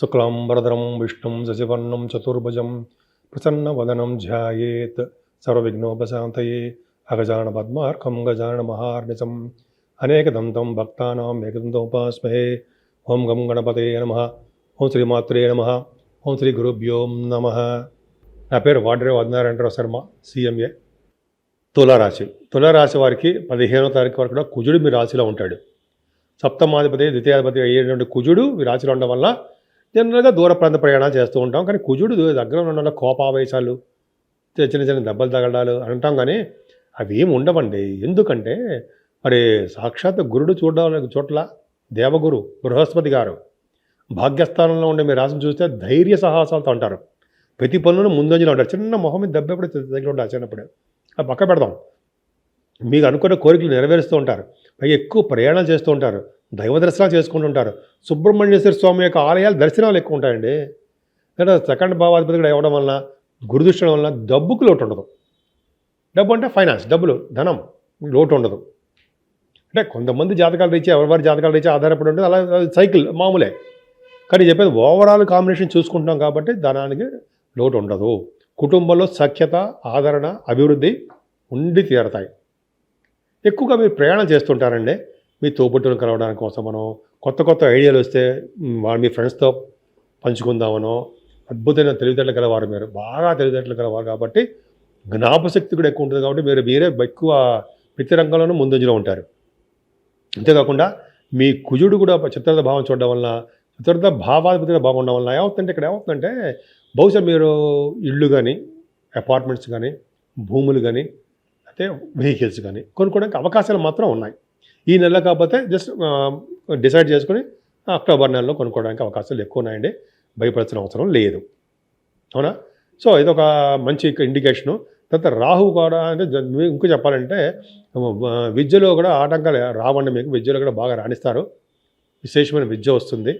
శుక్లాంబరధరం విష్ణుం శశివర్ణం చతుర్భుజం ప్రసన్నవదనం ధ్యాయేత్. సర్వవిఘ్నోపశాంతయే అగజాన పద్మార్కం గజాన మహార్నిశం. అనేకదంతం భక్తానాం ఏకదంతోపాస్మహే. ఓం గం గణపతే నమ. ఓం శ్రీమాత్రే నమ. ఓం శ్రీ గురుభ్యోం నమ. నా పేరు వాడ్రే వదనారాయణరావు శర్మ సిఎంఏ. తులారాశి. తులారాశి వారికి పదిహేనో తారీఖు వరకు కూడా కుజుడు మీ రాశిలో ఉంటాడు. సప్తమాధిపతి ద్వితీయాధిపతి అయ్యేటువంటి కుజుడు మీ రాశిలో ఉండడం వల్ల జనరల్గా దూర ప్రాంత ప్రయాణాలు చేస్తూ ఉంటాం. కానీ కుజుడు దగ్గర ఉన్న కోపావేశాలు చిన్న చిన్న దెబ్బలు తగలడాలు అంటాం కానీ అవి ఏమి ఉండవండి. ఎందుకంటే మరి సాక్షాత్ గురుడు చూడడానికి చోట్ల దేవగురు బృహస్పతి గారు భాగ్యస్థానంలో ఉండే మీ రాశిని చూస్తే ధైర్య సాహసాలతో అంటారు ప్రతి పనులను ముందంజలో ఉంటారు. చిన్న మొహం మీద దెబ్బ ఎప్పుడు దగ్గర ఉంటారు చిన్నప్పుడు అది పక్క పెడదాం. మీకు అనుకున్న కోరికలు నెరవేరుస్తూ ఉంటారు. పైగా ఎక్కువ ప్రయాణాలు చేస్తూ ఉంటారు. దైవ దర్శనాలు చేసుకుంటుంటారు. సుబ్రహ్మణ్యేశ్వర స్వామి యొక్క ఆలయాలు దర్శనాలు ఎక్కువ ఉంటాయండి లేదా సెకండ్ భావాధిపతి కూడా ఇవ్వడం వలన గురుదృష్టం వలన డబ్బుకు లోటు ఉండదు. డబ్బు అంటే ఫైనాన్స్ డబ్బులు ధనం లోటు ఉండదు. అంటే కొంతమంది జాతకాలు రీచే ఎవరి జాతకాలు రీచే ఆధారపడి ఉంటుంది. అలా సైకిల్ మామూలే. కానీ చెప్పేది ఓవరాల్ కాంబినేషన్ చూసుకుంటున్నాం కాబట్టి ధనానికి లోటు ఉండదు. కుటుంబంలో సఖ్యత ఆదరణ అభివృద్ధి ఉండి తీరతాయి. ఎక్కువగా మీరు ప్రయాణం చేస్తుంటారండి. మీ తోబుట్టును కలవడానికి కోసమనో కొత్త కొత్త ఐడియాలు వస్తే వాళ్ళు మీ ఫ్రెండ్స్తో పంచుకుందామనో అద్భుతమైన తెలివితేటలు గలవారు మీరు. బాగా తెలివితేటలు గలవారు కాబట్టి జ్ఞాపశక్తి కూడా ఎక్కువ ఉంటుంది కాబట్టి మీరు మీరే ఎక్కువ ప్రతి రంగంలోనూ ముందంజలో ఉంటారు. అంతేకాకుండా మీ కుజుడు కూడా చిత్రత భావం చూడడం వలన చిత్రత భావాధిపతిగా బాగుండడం వలన ఏమవుతుందంటే ఇక్కడ ఏమవుతుందంటే బహుశా మీరు ఇళ్ళు కానీ అపార్ట్మెంట్స్ కానీ భూములు కానీ అయితే వెహికల్స్ కానీ కొనుక్కోవడానికి అవకాశాలు మాత్రం ఉన్నాయి. ఈ నెల కాకపోతే జస్ట్ డిసైడ్ చేసుకుని అక్టోబర్ నెలలో కొనుక్కోవడానికి అవకాశాలు ఎక్కువ ఉన్నాయండి భయపడాల్సిన అవసరం లేదు. అవునా? సో ఇది ఒక మంచి ఇండికేషను తర్వాత రాహు కూడా అంటే ఇంకా ఇంకో చెప్పాలంటే విద్యలో కూడా ఆటంకాలు రావండి మీకు. విద్యలో కూడా బాగా రాణిస్తారు. విశేషమైన విద్య వస్తుంది.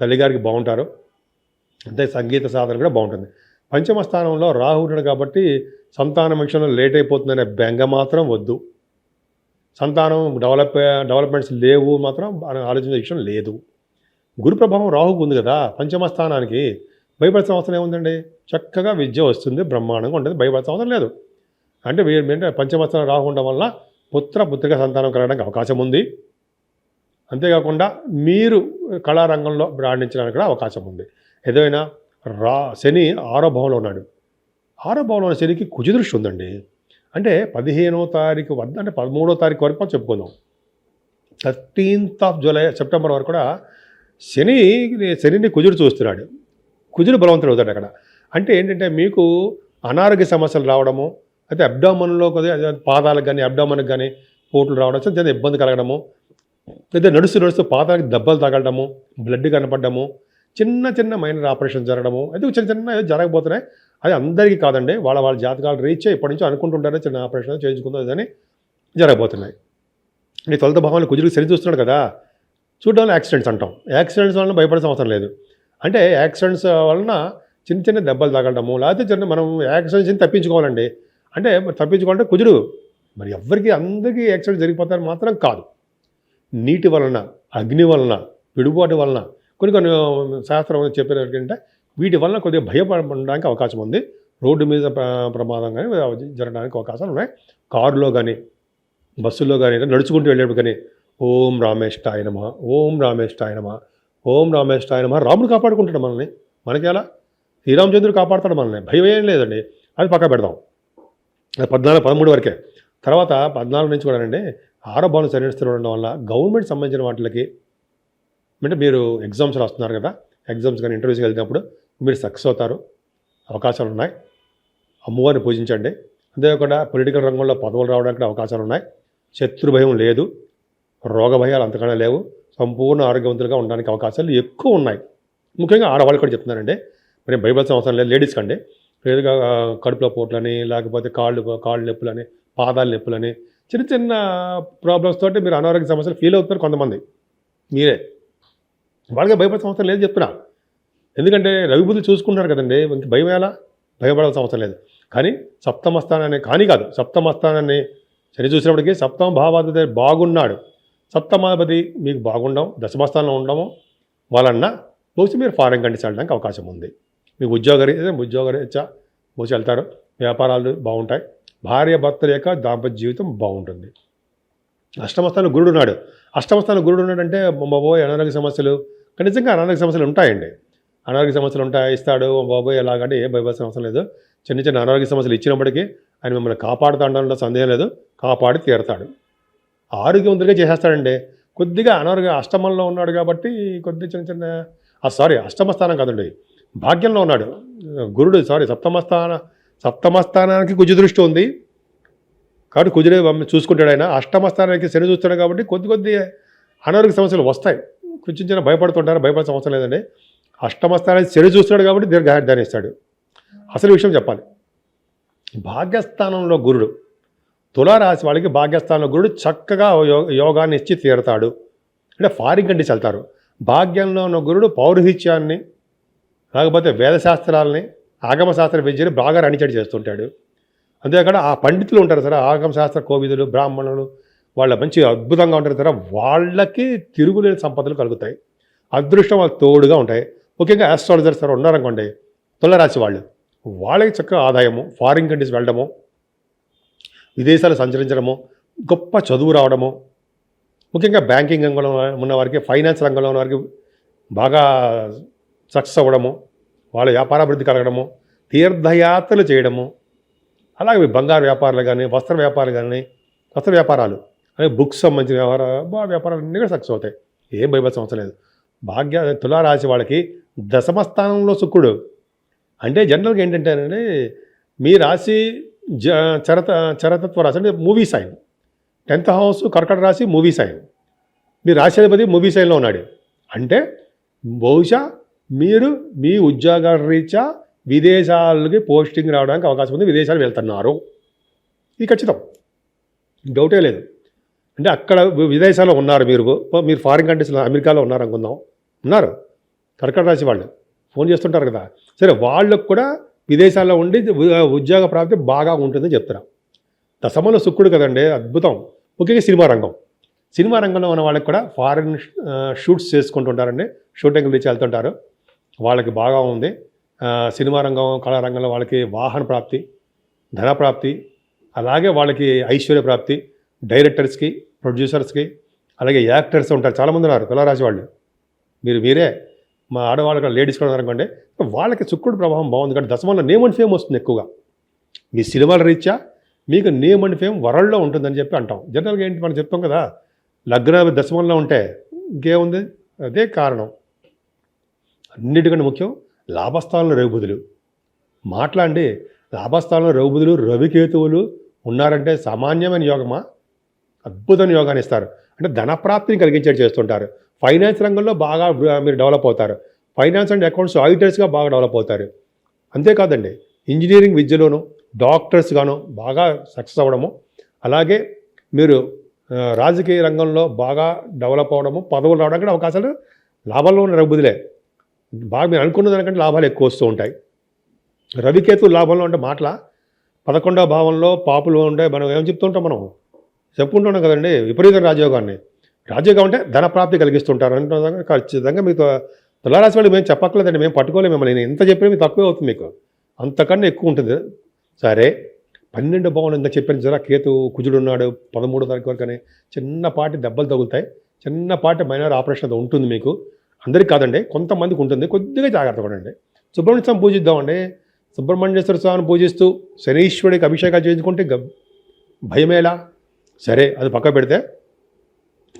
తల్లిగారికి బాగుంటారు. అంతే సంగీత సాధన కూడా బాగుంటుంది. పంచమ స్థానంలో రాహు ఉన్నాడు కాబట్టి సంతానం విషయంలో లేట్ అయిపోతుందనే బెంగ మాత్రం వద్దు. సంతానం డెవలప్ డెవలప్మెంట్స్ లేవు మాత్రం ఆలోచించే విషయం లేదు. గురు ప్రభావం రాహుకు ఉంది కదా పంచమ స్థానానికి భయపడాల్సిన అవసరం ఏముందండి? చక్కగా విద్య వస్తుంది బ్రహ్మాండంగా ఉంటుంది భయపడాల్సిన అవసరం లేదు. అంటే వీరు ఏంటంటే పంచమ స్థానం రాహు ఉండడం వల్ల పుత్ర పుత్రిక సంతానం కలగడానికి అవకాశం ఉంది. అంతేకాకుండా మీరు కళారంగంలో రాణించడానికి కూడా అవకాశం ఉంది. ఏదైనా రా శని ఆరో భావంలో ఉన్నాడు. ఆరో భావంలో ఉన్న శనికి కుజదృష్టి ఉందండి. అంటే పదిహేనో తారీఖు వద్ద అంటే పదమూడో తారీఖు వరకు మనం చెప్పుకుందాం. థర్టీన్త్ ఆఫ్ జూలై సెప్టెంబర్ వరకు కూడా శని శనిని కుజుడు చూస్తున్నాడు. కుజుడు బలవంతుడు అవుతాడు అక్కడ. అంటే ఏంటంటే మీకు అనారోగ్య సమస్యలు రావడము అయితే అబ్డామన్లో కొద్దిగా పాదాలకు కానీ అబ్డామన్కి కానీ పోట్లు రావడం చాలా ఇబ్బంది కలగడము లేదా నడుస్తూ నడుస్తూ పాదాలకు దెబ్బలు తగలడము బ్లడ్ కనపడము చిన్న చిన్న మైనర్ ఆపరేషన్ జరగడము అయితే చిన్న చిన్న జరగబోతున్నాయి. అది అందరికీ కాదండి. వాళ్ళ వాళ్ళ జాతకాలు రీచ్ ఇప్పటి నుంచి అనుకుంటుంటారు చిన్న ఆపరేషన్ చేయించుకుందాం అని జరగబోతున్నాయి. నీ తొలత భావాలు కుజుడికి సరి చూస్తున్నాడు కదా. చూడడం యాక్సిడెంట్స్ అంటాం. యాక్సిడెంట్స్ వలన భయపడాల్సిన అవసరం లేదు. అంటే యాక్సిడెంట్స్ వలన చిన్న చిన్న దెబ్బలు తగలడము లేకపోతే చిన్న మనం యాక్సిడెంట్స్ తప్పించుకోవాలండి. అంటే తప్పించుకోవాలంటే కుజుడు మరి ఎవరికి అందరికీ యాక్సిడెంట్ జరిగిపోతారు మాత్రం కాదు. నీటి వలన అగ్ని వలన పిడుబాటు వలన కొన్ని కొన్ని శాస్త్రం చెప్పిన ఏంటంటే వీటి వల్ల కొద్దిగా భయపడడానికి అవకాశం ఉంది. రోడ్డు మీద ప్ర- ప్రమాదం కానీ జరగడానికి అవకాశాలు ఉన్నాయి. కారులో కానీ బస్సుల్లో కానీ నడుచుకుంటూ వెళ్ళేప్పుడు కానీ ఓం రామేష్టాయ నమ ఓం రామేష్టాయ నమ ఓం రామేష్టాయ నమ రాముడు కాపాడుకుంటాడు మనల్ని. మనకి ఎలా శ్రీరామచంద్రుడు కాపాడుతాడు మనల్ని. భయం ఏం లేదండి. అది పక్క పెడదాం. అది పద్నాలుగు పదమూడు వరకే. తర్వాత పద్నాలుగు నుంచి కూడా అండి ఆరోపణలు భవనం సరిస్తులు ఉండడం వల్ల గవర్నమెంట్ సంబంధించిన వాటికి అంటే మీరు ఎగ్జామ్స్ రాస్తున్నారు కదా ఎగ్జామ్స్ కానీ ఇంటర్వ్యూస్కి వెళ్తున్నప్పుడు మీరు సక్సెస్ అవుతారు. అవకాశాలు ఉన్నాయి అమ్మవారిని పూజించండి. అంతేకాకుండా పొలిటికల్ రంగంలో పదవులు రావడానికి కూడా అవకాశాలు ఉన్నాయి శత్రు భయం లేదు. రోగ భయాలు అంతకన్నా లేవు. సంపూర్ణ ఆరోగ్యవంతులుగా ఉండడానికి అవకాశాలు ఎక్కువ ఉన్నాయి. ముఖ్యంగా ఆడవాళ్ళు కూడా చెప్తున్నారండి. మరి భయపడాల్సిన అవసరం లేదు. లేడీస్ కండి. లేదుగా కడుపులో పోట్లని లేకపోతే కాళ్ళు కాళ్ళు నొప్పులని పాదాల నొప్పులని చిన్న చిన్న ప్రాబ్లమ్స్ తోటి మీరు అనారోగ్య సమస్యలు ఫీల్ అవుతున్నారు కొంతమంది. మీరే. వాళ్ళకి భయపడే అవసరం లేదు చెప్తున్నా. ఎందుకంటే రవిబుద్ధులు చూసుకుంటున్నారు కదండి ఇంక భయం ఎలా భయపడాల్సిన అవసరం లేదు. కానీ సప్తమస్థానాన్ని కానీ కాదు సప్తమస్థానాన్ని సరి చూసినప్పటికీ సప్తమ భావాధిపతి బాగున్నాడు. సప్తమాధిపతి మీకు బాగుండవు దశమస్థానంలో ఉండము ఉండడం వలన బహుశా మీరు ఫారెన్ కంట్రీస్ వెళ్ళడానికి అవకాశం ఉంది. మీకు ఉద్యోగ ఉద్యోగరీత్యా బహుశా వెళ్తారు. వ్యాపారాలు బాగుంటాయి. భార్య భర్తల యొక్క దాంపత్య జీవితం బాగుంటుంది. అష్టమస్థానం గురుడు ఉన్నాడు. అష్టమస్థానం గురుడు ఉన్నాడంటే బాబోయ్ అనారోగ్య సమస్యలు కానీ నిజంగా అనారోగ్య సమస్యలు ఉంటాయండి. అనారోగ్య సమస్యలు ఉంటాయి ఇస్తాడు బాబోయ్ ఎలాగంటే ఏ భయపడాల్సిన అవసరం లేదు. చిన్న చిన్న అనారోగ్య సమస్యలు ఇచ్చినప్పటికీ ఆయన మిమ్మల్ని కాపాడుతాడంలో సందేహం లేదు. కాపాడి తీరతాడు. ఆరోగ్యవంతుడిగా చేసేస్తాడండి. కొద్దిగా అనారోగ్య అష్టమంలో ఉన్నాడు కాబట్టి కొద్ది చిన్న చిన్న సారీ అష్టమ స్థానం కాదండి. భాగ్యంలో ఉన్నాడు. గురుడు సారీ సప్తమ స్థాన సప్తమ స్థానానికి దృష్టి ఉంది. కాబట్టి కుజుడే చూసుకుంటాడు ఆయన. అష్టమ స్థానానికి శని చూస్తాడు కాబట్టి కొద్ది కొద్ది అనారోగ్య సమస్యలు వస్తాయి. కొంచెం చిన్న భయపడుతుంటారు భయపడాల్సిన అవసరం లేదండి. అష్టమ స్థానానికి శని చూస్తున్నాడు కాబట్టి దీర్ఘాయుర్ధాన్ని ఇస్తాడు అసలు విషయం చెప్పాలి. భాగ్యస్థానంలో గురుడు తులారాశి వాళ్ళకి భాగ్యస్థానంలో గురుడు చక్కగా యో- యోగాన్ని ఇచ్చి తీరుతాడు. అంటే ఫారిన్ కంట్రీస్ వెళ్తారు. భాగ్యంలో ఉన్న గురుడు పౌరహిత్యాన్ని లేకపోతే వేదశాస్త్రాలని ఆగమశాస్త్ర విద్యను బాగా రణిచడి చేస్తుంటాడు. అంతేకాకుండా ఆ పండితులు ఉంటారు సరే ఆగమశాస్త్ర కోవిదులు బ్రాహ్మణులు వాళ్ళ మంచి అద్భుతంగా ఉంటారు సరే. వాళ్ళకి తిరుగులేని సంపదలు కలుగుతాయి. అదృష్టం వాళ్ళు తోడుగా ఉంటాయి. ముఖ్యంగా ఆస్ట్రాలజర్స్ సార్ ఉన్నారనుకోండి తులరాశి వాళ్ళు వాళ్ళకి చక్కగా ఆదాయము ఫారిన్ కంట్రీస్ వెళ్ళడము విదేశాలు సంచరించడము గొప్ప చదువు రావడము ముఖ్యంగా బ్యాంకింగ్ రంగంలో ఉన్న వారికి ఫైనాన్స్ రంగంలో ఉన్న వారికి బాగా సక్సెస్ అవ్వడము వాళ్ళ వ్యాపారాభివృద్ధి కలగడము తీర్థయాత్రలు చేయడము అలాగే బంగారు వ్యాపారాలు కానీ వస్త్ర వ్యాపారాలు కానీ వస్త్ర వ్యాపారాలు అలాగే బుక్స్ సంబంధించిన వ్యాపార బాగా వ్యాపారాలు అన్నీ కూడా సక్సెస్ అవుతాయి. ఏం భయపడాల్సిన అవసరం లేదు. భాగ్య తులారాశి వాళ్ళకి దశమ స్థానంలో శుక్రుడు. అంటే జనరల్గా ఏంటంటే మీ రాశి జ చరత చరతత్వ రాశి అంటే మూవీ సైన్. టెన్త్ హౌస్ కర్కట రాశి మూవీ సైన్. మీ రాశాధిపతి మూవీ సైన్లో ఉన్నాడు. అంటే బహుశా మీరు మీ ఉద్యోగ రీత్యా విదేశాలకి పోస్టింగ్ రావడానికి అవకాశం ఉంది విదేశాలు వెళ్తున్నారు. ఇది ఖచ్చితం. డౌటే లేదు. అంటే అక్కడ విదేశాల్లో ఉన్నారు మీరు. మీరు ఫారిన్ కంట్రీస్లో అమెరికాలో ఉన్నారు అనుకుందాం ఉన్నారు. కర్కట రాశి వాళ్ళు. ఫోన్ చేస్తుంటారు కదా. సరే వాళ్ళకు కూడా విదేశాల్లో ఉండి ఉద్యోగ ప్రాప్తి బాగా ఉంటుందని చెప్తున్నా దశమలో శుక్రుడు కదండి అద్భుతం. ముఖ్యంగా సినిమా రంగం. సినిమా రంగంలో ఉన్న వాళ్ళకి కూడా ఫారిన్ షూట్స్ చేసుకుంటుంటారండి. షూటింగ్ నుంచి వెళ్తుంటారు. వాళ్ళకి బాగా ఉంది. సినిమా రంగం కళారంగంలో వాళ్ళకి వాహన ప్రాప్తి ధన ప్రాప్తి అలాగే వాళ్ళకి ఐశ్వర్య ప్రాప్తి డైరెక్టర్స్కి ప్రొడ్యూసర్స్కి అలాగే యాక్టర్స్ ఉంటారు. చాలామంది ఉన్నారు. తులారాశి వాళ్ళు. మీరు మీరే మా ఆడవాళ్ళు కూడా లేడీస్ కూడా అనుకోండి వాళ్ళకి శుక్రుడు ప్రభావం బాగుంది కానీ దశమంలో నేమ్ అండ్ ఫేమ్ వస్తుంది ఎక్కువగా. మీ సినిమాల రీత్యా మీకు నేమ్ అండ్ ఫేమ్ వరల్డ్లో ఉంటుందని చెప్పి అంటాం. జనరల్గా ఏంటి మనం చెప్తాం కదా లగ్న దశమంలో ఉంటే ఇంకేముంది? అదే కారణం. అన్నిటికంటే ముఖ్యం లాభస్థానంలో రఘుబుధులు మాట్లాడి లాభస్థానంలో రఘుబుధులు రవికేతువులు ఉన్నారంటే సామాన్యమైన యోగమా? అద్భుతమైన యోగాన్ని ఇస్తారు. అంటే ధనప్రాప్తిని కలిగించేట్టు చేస్తుంటారు. ఫైనాన్స్ రంగంలో బాగా మీరు డెవలప్ అవుతారు. ఫైనాన్స్ అండ్ అకౌంట్స్ ఆడిటర్స్గా బాగా డెవలప్ అవుతారు. అంతేకాదండి ఇంజనీరింగ్ విద్యలోనూ డాక్టర్స్గాను బాగా సక్సెస్ అవ్వడము అలాగే మీరు రాజకీయ రంగంలో బాగా డెవలప్ అవ్వడము పదవులు రావడానికి కూడా అవకాశాలు లాభాల్లో ఉన్న రఘుబుధులే బాగా మీరు అనుకున్న దానికంటే లాభాలు ఎక్కువ వస్తూ ఉంటాయి. రవికేతు లాభంలో అంటే మాటల పదకొండవ భావంలో పాపులు ఉండే మనం ఏం చెప్తుంటాం మనం? చెప్పుకుంటున్నాం కదండి విపరీత రాజయోగాన్ని. రాజయోగం అంటే ధన ప్రాప్తి కలిగిస్తుంటారు అంటున్నా ఖచ్చితంగా మీకు తులారాశి వాళ్ళు మేము చెప్పక్కలేదండి మేము పట్టుకోలేము మిమ్మల్ని. నేను ఎంత చెప్పినా మీకు తక్కువే అవుతుంది మీకు. అంతకన్నా ఎక్కువ ఉంటుంది. సరే పన్నెండు భావన ఇంకా చెప్పాను జరా కేతు కుజుడు ఉన్నాడు పదమూడో తారీఖు వరకు అని చిన్నపాటి దెబ్బలు తగులుతాయి. చిన్నపాటి మైనర్ ఆపరేషన్ ఉంటుంది మీకు. అందరికీ కాదండి కొంతమందికి ఉంటుంది. కొద్దిగా జాగ్రత్త పడండి సుబ్రహ్మణ్య స్వామి పూజిద్దామండి. సుబ్రహ్మణ్యేశ్వర స్వామిని పూజిస్తూ శనీశ్వరుడికి అభిషేకాలు చేయించుకుంటే గ- భయమేలా? సరే అది పక్క పెడితే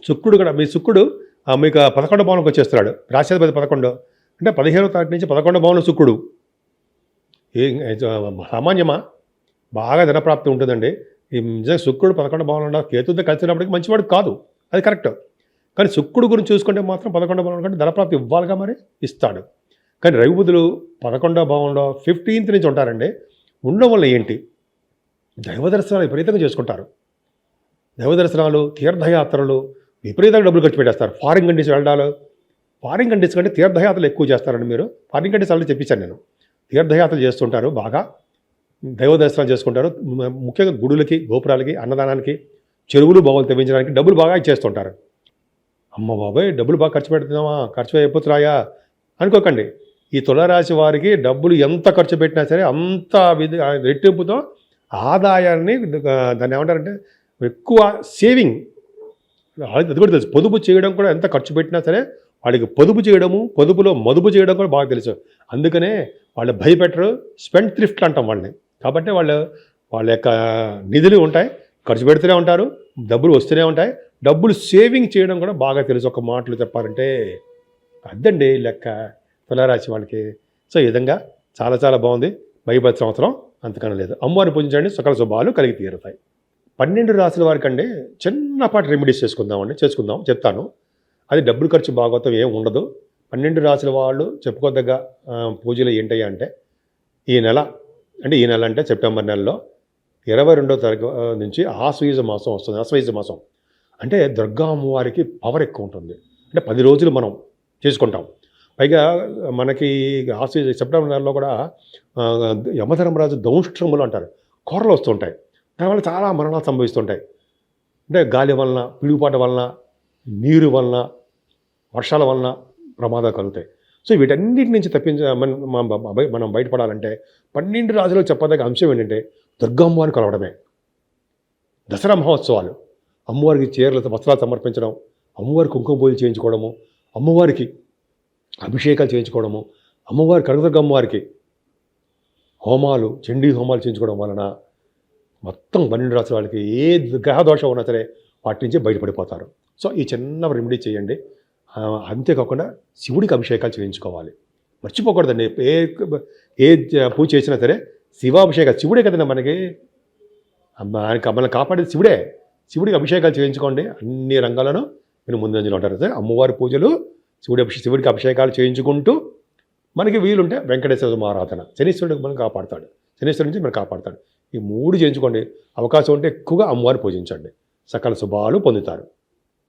శుక్రుడు కూడా మీ శుక్రుడు ఆ, మీకు ఆ పదకొండో భవనంకి వచ్చేస్తున్నాడు. రాష్ట్రాధిపతి పదకొండు. అంటే పదిహేనో తారీఖు నుంచి పదకొండో భవనం శుక్రుడు. ఏ సామాన్యమా? బాగా ధనప్రాప్తి ఉంటుందండి. ఈ నిజంగా శుక్రుడు పదకొండు భవనంలో కేతుతో కలిసినప్పటికీ మంచివాడు కాదు. అది కరెక్ట్. కానీ శుక్రుడు గురించి చూసుకుంటే మాత్రం పదకొండో భవనం కంటే ధనప్రాప్తి ఇవ్వాలిగా మరి? ఇస్తాడు. కానీ రవిబుధులు పదకొండో భవనంలో ఫిఫ్టీన్త్ నుంచి ఉంటారండి. ఉండడం వల్ల ఏంటి? దైవ దర్శనాలు విపరీతంగా చేసుకుంటారు. దైవదర్శనాలు తీర్థయాత్రలు విపరీతంగా డబ్బులు ఖర్చు పెట్టేస్తారు. ఫారిన్ కంట్రీస్ వెళ్ళడాలు. ఫారిన్ కంట్రీస్ కంటే తీర్థయాత్రలు ఎక్కువ చేస్తారండి మీరు ఫారిన్ కంట్రీస్ ఆల్రెడీ చెప్పించాను నేను. తీర్థయాత్రలు చేస్తుంటారు బాగా. దైవ దర్శనాలు చేసుకుంటారు ముఖ్యంగా గుడులకి గోపురాలకి అన్నదానానికి చెరువులు బావులు తెప్పించడానికి డబ్బులు బాగా ఇచ్చేస్తుంటారు. అమ్మ బాబాయ్ డబ్బులు బాగా ఖర్చు పెడుతున్నావా? ఖర్చు అయిపోతున్నాయా? అనుకోకండి. ఈ తులరాశి వారికి డబ్బులు ఎంత ఖర్చు పెట్టినా సరే అంత విధి రెట్టింపుతో ఆదాయాన్ని దాన్ని ఏమంటారంటే ఎక్కువ సేవింగ్. వాళ్ళకి అది కూడా తెలుసు. పొదుపు చేయడం కూడా ఎంత ఖర్చు పెట్టినా సరే వాళ్ళకి పొదుపు చేయడము పొదుపులో మదుపు చేయడం కూడా బాగా తెలుసు. అందుకనే వాళ్ళు భయపెట్టరు స్పెండ్ థ్రిఫ్ట్లు అంటాం వాళ్ళని. కాబట్టి వాళ్ళు వాళ్ళ యొక్క నిధులు ఉంటాయి ఖర్చు పెడుతూనే ఉంటారు డబ్బులు వస్తూనే ఉంటాయి. డబ్బులు సేవింగ్ చేయడం కూడా బాగా తెలుసు. ఒక మాటలు చెప్పాలంటే అద్దండి లెక్క తులారాశి వాళ్ళకి. సో ఈ విధంగా చాలా చాలా బాగుంది. భయపడి సంవత్సరం అంతకన్నా లేదు. అమ్మవారిని పూజించండి. సకల శుభాలు కలిగి తీరుతాయి. పన్నెండు రాసుల వారికంటే చిన్నపాటి రెమెడీస్ చేసుకుందామండి చేసుకుందాం చెప్తాను. అది డబ్బులు ఖర్చు భాగవతం ఏం ఉండదు. పన్నెండు రాసుల వాళ్ళు చెప్పుకోదగ్గ పూజలు ఏంటయ్యా అంటే ఈ నెల అంటే ఈ నెల అంటే సెప్టెంబర్ నెలలో ఇరవై రెండో తారీఖు నుంచి ఆశ్వయుజ మాసం వస్తుంది ఆశ్వయుజ మాసం. అంటే దుర్గా అమ్మవారికి పవర్ ఎక్కువ ఉంటుంది. అంటే పది రోజులు మనం చేసుకుంటాం. పైగా మనకి ఆశ్వయుజ సెప్టెంబర్ నెలలో కూడా యమధర్మరాజు దౌష్ట్రములు అంటారు. కూరలు వస్తుంటాయి. దానివల్ల చాలా మరణాలు సంభవిస్తుంటాయి. అంటే గాలి వలన పిడుగుపాట వలన నీరు వలన వర్షాల వలన ప్రమాదాలు కలుగుతాయి. సో వీటన్నిటి నుంచి తప్పించ మనం బయటపడాలంటే పన్నెండు రాజులు చెప్పదగ్గ అంశం ఏంటంటే దుర్గమ్మవారిని కలవడమే. దసరా మహోత్సవాలు. అమ్మవారికి చీరలతో వస్త్రాలు సమర్పించడం అమ్మవారికి కుంకుమ పూజలు చేయించుకోవడము అమ్మవారికి అభిషేకాలు చేయించుకోవడము అమ్మవారి కనకదుర్గమ్మవారికి హోమాలు చండీ హోమాలు చేయించుకోవడం వలన మొత్తం పన్నెండు రాష్ట్రాల వాళ్ళకి ఏ గ్రహ దోషం ఉన్నా సరే వాటి నుంచి బయటపడిపోతారు. సో ఈ చిన్న రెమెడీ చేయండి. అంతేకాకుండా శివుడికి అభిషేకాలు చేయించుకోవాలి. మర్చిపోకూడదండి. ఏ ఏ పూజ చేసినా సరే శివాభిషేకాలు శివుడే కదండి మనకి. అమ్మ- మనల్ని కాపాడేది శివుడే. శివుడికి అభిషేకాలు చేయించుకోండి. అన్ని రంగాలను మీరు ముందంజలో ఉంటారు. సరే అమ్మవారి పూజలు శివుడి అభిషే శివుడికి అభిషేకాలు చేయించుకుంటూ మనకి వీలుంటే వెంకటేశ్వర ఆరాధన. శనీశ్వరుడికి మనం కాపాడతాడు. శనీశ్వరుడి నుంచి మనం కాపాడతాడు. ఈ మూడు చేయించుకోండి. అవకాశం ఉంటే ఎక్కువగా అమ్మవారిని పూజించండి. సకల శుభాలు పొందుతారు.